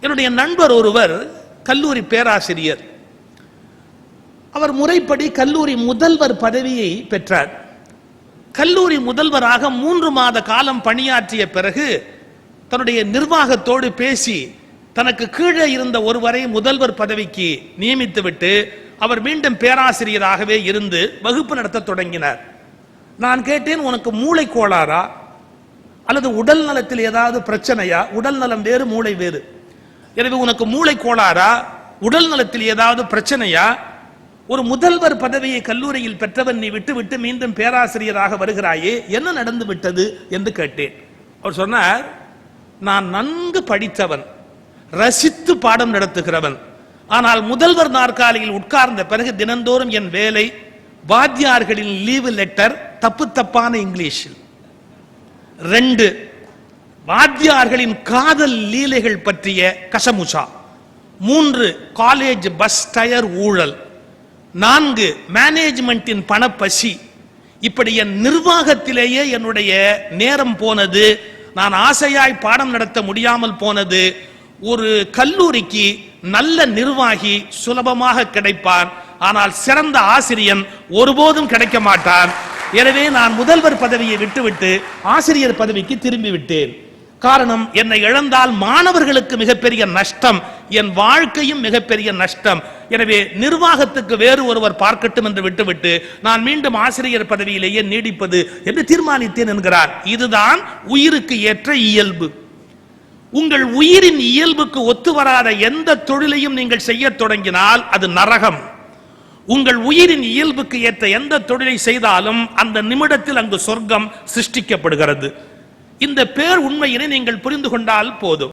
என்னுடைய நண்பர் ஒருவர் கல்லூரி பேராசிரியர். அவர் முறைப்படி கல்லூரி முதல்வர் பதவியை பெற்றார். கல்லூரி முதல்வராக மூன்று மாத காலம் பணியாற்றிய பிறகு தன்னுடைய நிர்வாகத்தோடு பேசி தனக்கு கீழே இருந்த ஒருவரை முதல்வர் பதவிக்கு நியமித்துவிட்டு அவர் மீண்டும் பேராசிரியராகவே இருந்து வகுப்பு நடத்த தொடங்கினார். நான் கேட்டேன் உனக்கு மூளை கோளாறா? அல்லது உடல் நலத்தில் ஏதாவது பிரச்சனையா? உடல் நலம் வேறு மூளை வேறு. எனவே உனக்கு மூளை கோளாறா உடல் நலத்தில் ஏதாவது பிரச்சனையா? ஒரு முதல்வர் பதவியை கல்லூரியில் பெற்றவன் நீ விட்டுவிட்டு மீண்டும் பேராசிரியராக வருகிறாயே? என்ன நடந்து விட்டது என்று கேட்டேன். அவர் சொன்னார் நான் நன்கு படித்தவன் ரசித்து பாடம் நடத்துகிறவன். ஆனால் முதல்வர் நாற்காலியில் உட்கார்ந்த பிறகு தினந்தோறும் என் வேலை வாத்தியார்களின் லீவு லெட்டர் தப்பு தப்பான இங்கிலீஷில். ரெண்டு வாத்தியார்களின் காதல் லீலைகள் பற்றிய கசமுசா. மூன்று காலேஜ் பஸ் டயர் ஊழல். நான்கு மேனேஜ்மெண்ட்டின் பணப்பசி. இப்படி என் நிர்வாகத்திலேயே என்னுடைய நேரம் போனது நான் ஆசையாய் பாடம் நடத்த முடியாமல் போனது ஒரு கல்லூரிக்கு நல்ல நிர்வாகி சுலபமாக கிடைப்பான் ஆனால் சிறந்த ஆசிரியன் ஒருபோதும் கிடைக்க மாட்டான். எனவே நான் முதல்வர் பதவியை விட்டுவிட்டு ஆசிரியர் பதவிக்கு திரும்பி விட்டேன் காரணம் என்னை இழந்தால் மாணவர்களுக்கு மிகப்பெரிய நஷ்டம் என் வாழ்க்கையும் மிகப்பெரிய நஷ்டம். எனவே நிர்வாகத்துக்கு வேறு ஒருவர் பார்க்கட்டும் என்று விட்டுவிட்டு நான் மீண்டும் ஆசிரியர் பதவியிலேயே நீடிப்பது என்று தீர்மானித்தேன் என்கிறார். இதுதான் உயிருக்கு ஏற்ற இயல்பு. உங்கள் உயிரின் இயல்புக்கு ஒத்து வராத எந்த தொழிலையும் நீங்கள் செய்ய தொடங்கினால் அது நரகம். உங்கள் உயிரின் இயல்புக்கு ஏற்ற எந்த தொழிலை செய்தாலும் அந்த நிமிடத்தில் அங்கு சொர்க்கம் சிருஷ்டிக்கப்படுகிறது. இந்த பேர் உண்மையினை நீங்கள் புரிந்து கொண்டால் போதும்.